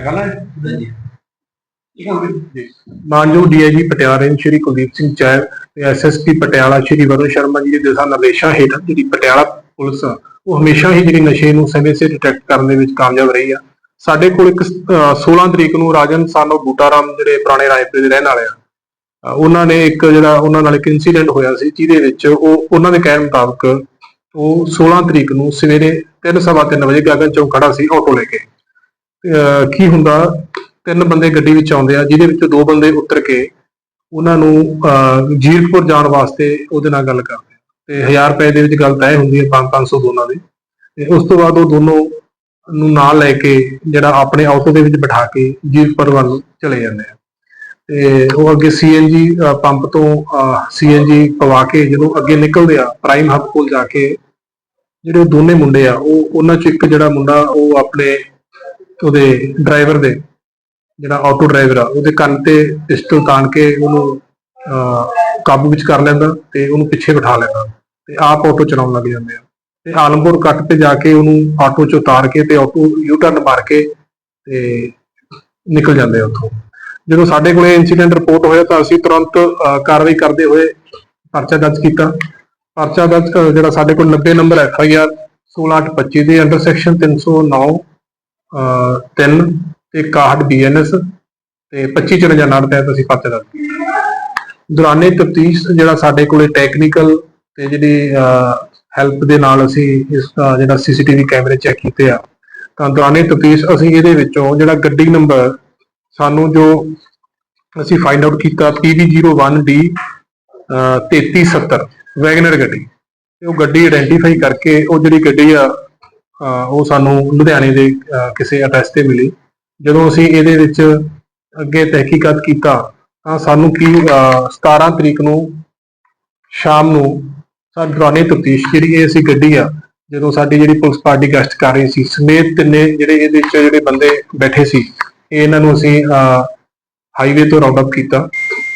ਨਿਕਾਲਣਾ ਹੈ? ਜੀ। ਮਾਨਯੋਗ ਡੀਆਈਜੀ ਪਟਿਆਲਾ ਸ਼੍ਰੀ ਕੁਲਦੀਪ ਸਿੰਘ ਚਹਿਲ ਤੇ ਐਸਐਸਪੀ ਪਟਿਆਲਾ ਸ਼੍ਰੀ ਵਰੁਣ ਸ਼ਰਮਾ ਜੀ ਦੇ ਦਿਸ਼ਾ ਨਿਰਦੇਸ਼ਾਂ ਹੇਠ ਜਿਹੜੀ ਪਟਿਆਲਾ ਪੁਲਿਸ ਉਹ ਹਮੇਸ਼ਾ ਹੀ ਜਿਹੜੀ ਨਸ਼ੇ ਨੂੰ ਸਮੇਂ ਸਿਰ ਡਿਟੈਕਟ ਕਰਨ ਦੇ ਵਿੱਚ ਕਾਮਯਾਬ ਰਹੀ ਆ। ਸਾਡੇ ਕੋਲ ਇੱਕ 16 ਤਰੀਕ ਨੂੰ ਰਾਜਨ ਸਾਨੋ ਬੂਟਾਰਾਮ ਜਿਹੜੇ ਪੁਰਾਣੇ ਰਾਏਪੁਰ ਦੇ ਰਹਿਣ ਵਾਲੇ ਆ ਉਹਨਾਂ ਨੇ ਇੱਕ ਜਿਹੜਾ ਉਹਨਾਂ ਨਾਲ ਇੱਕ ਇਨਸੀਡੈਂਟ ਹੋਇਆ ਸੀ, ਜਿਹਦੇ ਵਿੱਚ ਉਹ, ਉਹਨਾਂ ਦੇ ਕਹਿਣ ਮੁਤਾਬਕ ਉਹ 16 ਤਰੀਕ ਨੂੰ ਸਵੇਰੇ 3:30 ਵਜੇ ਗਗਨ ਚੌਕ ਖੜਾ ਸੀ, ਆਟੋ ਲੈ ਕੇ। ਕੀ ਹੁੰਦਾ ਤਿੰਨ ਬੰਦੇ ਗੱਡੀ ਵਿੱਚ ਆਉਂਦੇ ਆ ਜਿਹਦੇ ਵਿੱਚੋਂ ਦੋ ਬੰਦੇ ਉਤਰ ਕੇ ਉਹਨਾਂ ਨੂੰ ਅਹ, ਜੀਰਕਪੁਰ ਜਾਣ ਵਾਸਤੇ ਉਹਦੇ ਨਾਲ ਗੱਲ ਕਰਦੇ ਤੇ 1000 ਰੁਪਏ ਦੇ ਵਿੱਚ ਗੱਲ ਤੈਅ ਹੁੰਦੀ ਹੈ 5-500 ਦੋਨਾਂ ਦੀ। ਤੇ ਉਸ ਤੋਂ ਬਾਅਦ ਉਹ ਦੋਨੋਂ ਨੂੰ ਨਾਲ ਲੈ ਕੇ ਜਿਹੜਾ ਆਪਣੇ ਆਟੋ ਦੇ ਵਿੱਚ ਬਿਠਾ ਕੇ ਜੀਰਕਪੁਰ ਵੱਲ ਚਲੇ ਜਾਂਦੇ ਆ। ਤੇ ਉਹ ਅੱਗੇ ਸੀਐਨਜੀ ਪੰਪ ਤੋਂ ਸੀਐਨਜੀ ਪਵਾ ਕੇ ਜਦੋਂ ਅੱਗੇ ਨਿਕਲਦੇ ਆ ਪ੍ਰਾਈਮ ਹੱਬ ਕੋਲ ਜਾ ਕੇ ਜਿਹੜੇ ਉਹ ਦੋਨੇ ਮੁੰਡੇ ਆ ਉਹ ਉਹਨਾਂ 'ਚੋਂ ਇੱਕ ਜਿਹੜਾ ਮੁੰਡਾ ਉਹ ਆਪਣੇ ਉਹਦੇ ਡਰਾਈਵਰ ਦੇ ਜਿਹੜਾ ਆਟੋ ਡਰਾਈਵਰ ਆ ਉਹਦੇ ਕੰਨ ਤੇ ਪਿਸਟਲ ਤਾਣ ਕੇ ਉਹਨੂੰ ਕਾਬੂ ਵਿੱਚ ਕਰ ਲੈਂਦਾ ਤੇ ਉਹਨੂੰ ਪਿੱਛੇ ਬਿਠਾ ਲੈਂਦਾ ਤੇ ਆਪ ਆਟੋ ਚਲਾਉਣ ਲੱਗ ਜਾਂਦੇ ਆ। ਤੇ ਆਲਮਪੁਰ ਕੱਟ ਤੇ ਜਾ ਕੇ ਉਹਨੂੰ ਆਟੋ ਚ ਉਤਾਰ ਕੇ ਤੇ ਆਟੋ ਯੂ ਟਰਨ ਮਾਰ ਕੇ ਤੇ ਨਿਕਲ ਜਾਂਦੇ ਆ ਉੱਥੋਂ। ਜਦੋਂ ਸਾਡੇ ਕੋਲੇ ਇਨਸੀਡੈਂਟ ਰਿਪੋਰਟ ਹੋਇਆ ਤਾਂ ਅਸੀਂ ਤੁਰੰਤ ਕਾਰਵਾਈ ਕਰਦੇ ਹੋਏ ਪਰਚਾ ਦਰਜ ਕੀਤਾ। ਪਰਚਾ ਦਰਜ ਜਿਹੜਾ ਸਾਡੇ ਕੋਲ 90 ਨੰਬਰ ਐਫ ਆਈ ਆਰ 16825 ਦੇ ਅੰਡਰ ਸੈਕਸ਼ਨ 309 ਅਹ, 3 ਤੇ 61 ਬੀਐਨਐਸ ਤੇ 2554 ਨਾਲ ਤਹਿਤ ਅਸੀਂ ਪਰਚਾ ਦਰਜ ਦੌਰਾਨੇ ਤਫਤੀਸ਼ ਜਿਹੜਾ ਸਾਡੇ ਕੋਲੇ ਟੈਕਨੀਕਲ ਤੇ ਜਿਹੜੀ ਹੈਲਪ ਦੇ ਨਾਲ ਅਸੀਂ ਇਸ ਦਾ ਜਿਹੜਾ ਸੀਸੀਟੀਵੀ ਕੈਮਰੇ ਚੈੱਕ ਕੀਤੇ ਆ। ਤਾਂ ਦੌਰਾਨੇ ਤਫਤੀਸ਼ ਅਸੀਂ ਇਹਦੇ ਵਿੱਚੋਂ ਜਿਹੜਾ ਗੱਡੀ ਨੰਬਰ ਸਾਨੂੰ ਜੋ ਅਸੀਂ ਫਾਈਂਡ ਆਊਟ ਕੀਤਾ PB01D 3370 ਵੈਗਨਰ ਗੱਡੀ। ਤੇ ਉਹ ਗੱਡੀ ਆਇਡੈਂਟੀਫਾਈ ਕਰਕੇ ਉਹ ਜਿਹੜੀ ਗੱਡੀ ਆ ਉਹ ਸਾਨੂੰ ਲੁਧਿਆਣੇ ਦੇ, ਅਹ ਕਿਸੇ ਐਡਰੈਸ ਤੇ ਮਿਲੀ ਜਦੋਂ ਅਸੀਂ ਇਹਦੇ ਵਿੱਚ ਅੱਗੇ ਤਹਿਕੀਕਾਤ ਕੀਤਾ, ਤਾਂ ਸਾਨੂੰ ਕੀ, ਅਹ 17 ਤਰੀਕ ਨੂੰ ਸ਼ਾਮ ਨੂੰ ਸਾਡੇ ਦੌਰਾਨੇ ਤਫਤੀਸ਼ ਜਿਹੜੀ ਇਹ ਸੀ ਗੱਡੀ ਆ, ਜਦੋਂ ਸਾਡੀ ਜਿਹੜੀ ਪੁਲਿਸ ਪਾਰਟੀ ਗਸ਼ਤ ਕਰ ਰਹੀ ਸੀ, ਸਮੇਤ ਤਿੰਨੇ ਜਿਹੜੇ ਇਹਦੇ ਵਿੱਚ ਜਿਹੜੇ ਬੰਦੇ ਬੈਠੇ ਸੀ ਇਹਨਾਂ ਨੂੰ ਅਸੀਂ ਹਾਈਵੇ ਤੋਂ ਰਾਉਂਡ ਅਪ ਕੀਤਾ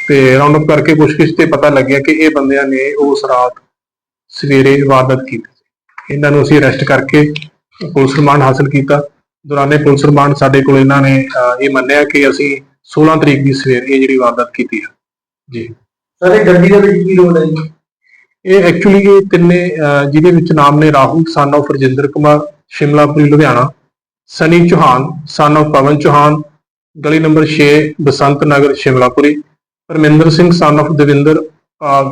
ਤੇ ਰਾਉਂਡ ਅਪ ਕਰਕੇ ਪੁੱਛਗਿੱਛ ਤੇ ਪਤਾ ਲੱਗਿਆ ਕਿ ਇਹ ਬੰਦਿਆਂ ਨੇ ਉਸ ਰਾਤ ਸਵੇਰੇ ਵਾਰਦਾਤ ਕੀਤੀ ਸੀ। ਇਹਨਾਂ ਨੂੰ ਅਸੀਂ ਅਰੈਸਟ ਕਰਕੇ ਪੁਲਿਸ ਰਿਮਾਂਡ ਹਾਸਲ ਕੀਤਾ। ਦੌਰਾਨੇ ਪੁਲਿਸ ਰਿਮਾਂਡ ਸਾਡੇ ਕੋਲ ਇਹਨਾਂ ਨੇ ਇਹ ਮੰਨਿਆ ਕਿ ਅਸੀਂ 16 ਤਰੀਕ ਦੀ ਸਵੇਰ ਇਹ ਜਿਹੜੀ ਵਾਰਦਾਤ ਕੀਤੀ ਹੈ ਜੀ। ਸਾਰੇ ਗੱਡੀ ਦੇ ਵਿੱਚ ਕੀ ਰੋਲ ਹੈ ਜੀ? ਇਹ ਐਕਚੁਅਲੀ ਇਹ ਤਿੰਨੇ ਜਿਹਦੇ ਵਿੱਚ ਨਾਮ ਨੇ ਰਾਹੁਲ ਸਨ of Rajinder Kumar Shimlapuri Ludhiana Sunny Chauhan son of Pawan Chauhan ਗਲੀ number 6 Basant Nagar Shimlapuri Parminder Singh son of Davinder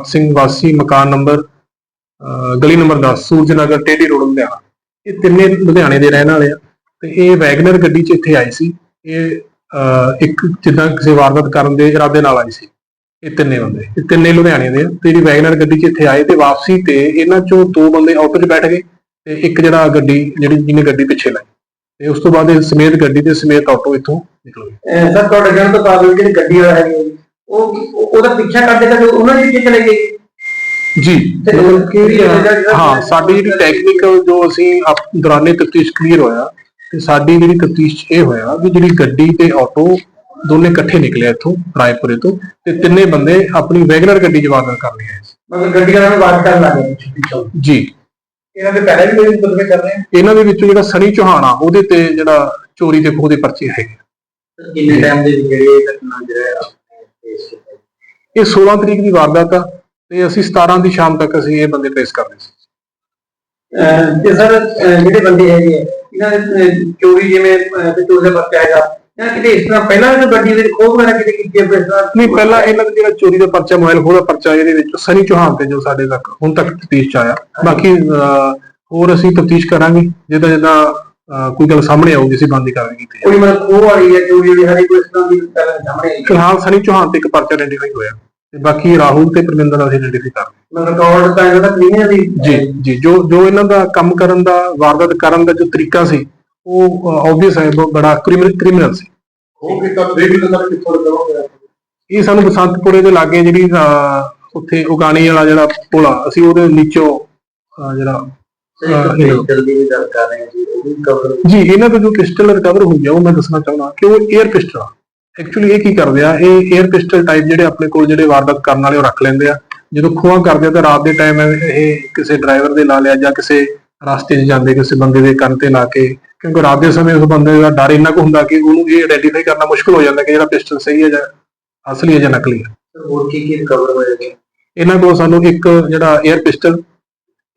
Singh ਵਾਸੀ ਮਕਾਨ ਨੰਬਰ ਗਲੀ ਨੰਬਰ 10 ਸੂਰਜ ਨਗਰ ਟੇਢੀ ਰੋਡ ਲੁਧਿਆਣਾ। ਇਹ ਤਿੰਨੇ ਲੁਧਿਆਣੇ ਦੇ ਰਹਿਣ ਵਾਲੇ ਆ ਤੇ ਇਹ ਵੈਗਨਰ ਗੱਡੀ 'ਚ ਇੱਥੇ ਆਏ ਸੀ। ਇਹ ਇੱਕ ਜਿੱਦਾਂ ਕਿਸੇ ਵਾਰਦਾਤ ਕਰਨ ਦੇ ਇਰਾਦੇ ਨਾਲ ਆਏ ਸੀ। ਇਹ ਤਿੰਨੇ ਬੰਦੇ, ਇਹ ਤਿੰਨੇ ਲੁਧਿਆਣੇ ਦੇ ਤੇ ਜਿਹੜੀ ਵੈਗਨਰ ਗੱਡੀ 'ਚ ਇੱਥੇ ਆਏ ਤੇ ਵਾਪਸੀ ਤੇ ਇਹਨਾਂ 'ਚੋਂ ਦੋ ਬੰਦੇ ਆਟੋ 'ਚ ਬੈਠ ਗਏ ਤੇ ਇੱਕ ਜਿਹੜਾ ਗੱਡੀ, ਜਿਹੜੀ ਜਿਹਨੇ ਗੱਡੀ ਪਿੱਛੇ ਲਾਈ। ਤੇ ਉਸ ਤੋਂ ਬਾਅਦ ਇਹ ਸਮੇਤ ਗੱਡੀ ਤੇ ਸਮੇਤ ਆਟੋ ਇੱਥੋਂ ਨਿਕਲ ਗਏ। ਸਰ, ਤੁਹਾਡੇ ਕਹਿਣ ਤੋਂ ਮੁਤਾਬਕ ਜਿਹੜੀ ਗੱਡੀ ਵਾਲਾ ਹੈਗੀ ਉਹ ਉਹਦਾ ਪਿੱਛਾ ਕਰਦੇ ਕਰਦੇ ਉਹਨਾਂ ਦੇ ਪਿੱਛੇ ਚਲੇ ਗਏ। ਜੀ। ਹਾਂ ਸਾਡੀ ਜਿਹੜੀ ਟੈਕਨੀਕਲ ਜੋ ਅਸੀਂ ਦੌਰਾਨੇ ਤਫਤੀਸ਼ ਕਲੀਅਰ ਹੋਇਆ ਤੇ ਸਾਡੀ ਜਿਹੜੀ ਤਫਤੀਸ਼ ਇਹ ਹੋਇਆ ਵੀ ਜਿਹੜੀ ਗੱਡੀ ਤੇ ਆਟੋ ਦੋਨੇ ਇਕੱਠੇ ਨਿਕਲੇ ਇੱਥੋਂ ਰਾਏਪੁਰੇ ਤੋਂ ਤੇ ਤਿੰਨੇ ਬੰਦੇ ਆਪਣੀ ਵੈਗਨਰ ਗੱਡੀ ਵਾਰਦਾਤ ਕਰਨ ਲਈ ਆਏ ਮਤਲਬ ਗੱਡੀ ਵਾਲਾ ਨੂੰ ਬਾਤ ਕਰਨ ਲੱਗ ਜੀ। ਇਹਨਾਂ ਦੇ ਪਹਿਲਾਂ ਵੀ ਕੋਈ ਮੁਕਦਮੇ ਕਰ ਰਹੇ ਇਹਨਾਂ ਦੇ ਵਿੱਚੋਂ ਜਿਹੜਾ ਸਨੀ ਚੌਹਾਨ ਆ ਉਹਦੇ ਤੇ ਜਿਹੜਾ ਚੋਰੀ ਦੇ ਖੋਹ ਦੇ ਪਰਚੇ ਹੈਗੇ ਕਿੰਨੇ ਟਾਈਮ ਦੇ ਜਿਹੜੇ ਇਹ ਘਟਨਾ ਜਿਹੜਾ ਇਹ 16 ਤਰੀਕ ਦੀ ਵਾਰਦਾਤ ਆ। ਤੇ ਅਸੀਂ 17 ਦੀ ਸ਼ਾਮ ਤੱਕ ਅਸੀਂ ਇਹ ਬੰਦੇ ਟ੍ਰੇਸ ਕਰ ਰਹੇ ਸੀ। ਤੇ ਸਰ ਜਿਹੜੇ ਬੰਦੇ ਹੈਗੇ ਇਹਨਾਂ ਦੇ ਅਹ ਚੋਰੀ ਜਿਵੇਂ ਚੋਰੀ ਦਾ ਪਰਚਾ ਹੈਗਾ ਇਹਨਾਂ ਕਿਤੇ ਇਸ ਤਰ੍ਹਾਂ ਪਹਿਲਾਂ ਵੀ ਗੱਡੀ ਦੇ ਖੋਹ ਵਗੈਰਾ ਕਿਤੇ ਕੀਤੀ ਹੈ ਤਰ੍ਹਾਂ? ਨਹੀਂ ਪਹਿਲਾਂ ਇਹਨਾਂ ਦਾ ਜਿਹੜਾ ਚੋਰੀ ਦਾ ਪਰਚਾ ਮੋਬਾਈਲ ਖੋਹ ਦਾ ਪਰਚਾ ਇਹਦੇ ਵਿੱਚ ਸਨੀ ਚੌਹਾਨ ਤੇ ਜੋ ਸਾਡੇ ਤੱਕ ਹੁਣ ਤੱਕ ਤਫਤੀਸ਼ ਚ ਆਇਆ। ਬਾਕੀ ਹੋਰ ਅਸੀਂ ਤਫਤੀਸ਼ ਕਰਾਂਗੇ ਜਿੱਦਾਂ ਜਿੱਦਾਂ ਕੋਈ ਗੱਲ ਸਾਹਮਣੇ ਆਊਗੀ ਅਸੀਂ ਬੰਦੀ ਕਾਰਵਾਈ ਕੀਤੀ ਕੋਈ ਮਤਲਬ ਖੋਹ ਵਾਲੀ ਹੈ ਚੋਰੀ ਵਾਲੀ ਹਰੇ ਕੋਈ ਇਸ ਤਰ੍ਹਾਂ ਦੀ ਪਹਿਲਾਂ ਸਾਹਮਣੇ ਆਈ ਫਿਲਹਾਲ ਸਨੀ ਚੌਹਾਨ ਤੇ ਇੱਕ ਪਰਚਾ ਆਇਡੈਂਟੀਫਾਈ ਹੋਇਆ। ਤੇ ਬਾਕੀ ਰਾਹੁਲ ਤੇ ਪਰਮਿੰਦਰ ਦਾ ਅਸੀਂ ਆਇਡੈਂਟੀਫਾਈ ਕਰ ਮਤਲਬ ਰਿਕਾਰਡ ਤਾਂ ਇਹਦਾ ਕਲੀਅਰ ਹਾਂ। ਜੀ। ਜੀ ਜੋ ਜੋ ਇਹਨਾਂ ਦਾ ਕੰਮ ਕਰਨ ਦਾ ਵਾਰਦਾਤ ਕਰਨ ਦਾ ਜੋ ਤਰੀਕਾ ਸੀ ਉਹ ਆਬਵੀਅਸ ਹੈ ਬਹੁਤ ਬੜਾ ਕ੍ਰਿਮੀਨਲ ਸੀ। ਉਹ ਕੀਤਾ ਦੇ ਵੀ ਨਜ਼ਰ ਕਿੱਥੋਂ ਕਰੋਗੇ ਇਹ ਸਾਨੂੰ ਬਸੰਤਪੁਰੇ ਦੇ ਲਾਗੇ ਜਿਹੜੀ ਉੱਥੇ ਉਗਾਣੀ ਵਾਲਾ ਜਿਹੜਾ ਪੁਲ ਆ ਅਸੀਂ ਉਹਦੇ ਨੀਚੋਂ ਜਿਹੜਾ ਜੀ ਇਹਨਾਂ ਤੋਂ ਜੋ ਪਿਸਟਲ ਰਿਕਵਰ ਹੋਈ ਆ ਉਹ ਮੈਂ ਦੱਸਣਾ ਚਾਹੁੰਦਾ ਕਿ ਉਹ 에ਅਰ ਪਿਸਟਲ ਆ। ਐਕਚੁਅਲੀ ਇਹ ਕੀ ਕਰਦੇ ਆ ਇਹ 에ਅਰ ਪਿਸਟਲ ਟਾਈਪ ਜਿਹੜੇ ਆਪਣੇ ਕੋਲ ਜਿਹੜੇ ਵਾਰਦਾਤ ਕਰਨ ਵਾਲੇ ਉਹ ਰੱਖ ਲੈਂਦੇ ਆ। ਜਦੋਂ ਖੋਆ ਕਰਦੇ ਆ ਤਾਂ ਰਾਤ ਦੇ ਟਾਈਮ ਇਹ ਕਿਸੇ ਡਰਾਈਵਰ ਦੇ ਲਾ ਲਿਆ ਜਾਂ ਕਿਸੇ ਰਸਤੇ 'ਚ ਜਾਂਦੇ ਕਿਸੇ ਬੰਦੇ ਦੇ ਕੰਨ ਤੇ ਲਾ ਕੇ ਕਿਉਂਕਿ ਰਾਤ ਦੇ ਸਮੇਂ ਉਸ ਬੰਦੇ ਦਾ ਡਰ ਇੰਨਾ ਕੁ ਹੁੰਦਾ ਕਿ ਉਹਨੂੰ ਇਹ ਆਇਡੈਂਟੀਫਾਈ ਕਰਨਾ ਮੁਸ਼ਕਲ ਹੋ ਜਾਂਦਾ ਕਿ ਜਿਹੜਾ ਪਿਸਟਲ ਸਹੀ ਹੈ ਜਾਂ ਅਸਲੀ ਹੈ ਜਾਂ ਨਕਲੀ ਹੈ। ਹੋਰ ਕੀ ਕੀ ਰਿਕਵਰ ਹੋਇਆ ਜੀ? ਇਹਨਾਂ ਕੋਲ ਸਾਨੂੰ ਇੱਕ ਜਿਹੜਾ 에ਅਰ ਪਿਸਟਲ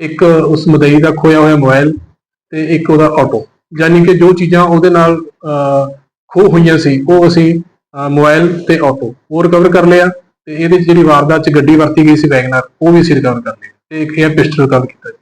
ਇੱਕ ਉਸ ਮਦਈ ਦਾ ਖੋਇਆ ਹੋਇਆ ਮੋਬਾਈਲ ਤੇ ਇੱਕ ਉਹਦਾ ਆਟੋ ਯਾਨੀ ਕਿ ਜੋ ਚੀਜ਼ਾਂ ਉਹਦੇ ਨਾਲ ਅਹ, ਖੋਹ ਹੋਈਆਂ ਸੀ ਉਹ ਅਸੀਂ ਅਹ, ਮੋਬਾਈਲ ਤੇ ਆਟੋ ਉਹ ਰਿਕਵਰ ਕਰ ਲਿਆ ਤੇ ਇਹਦੇ 'ਚ ਜਿਹੜੀ ਵਾਰਦਾਤ 'ਚ ਗੱਡੀ ਵਰਤੀ ਗਈ ਸੀ ਵੈਗਨਰ ਉਹ ਵੀ ਅਸੀਂ ਰਿਕਵਰ ਕਰ ਲਈ ਤੇ ਇੱਕ ਇਹ ਪਿਸਟਲ ਰਿਕਵਰ ਕੀਤਾ ਜੀ।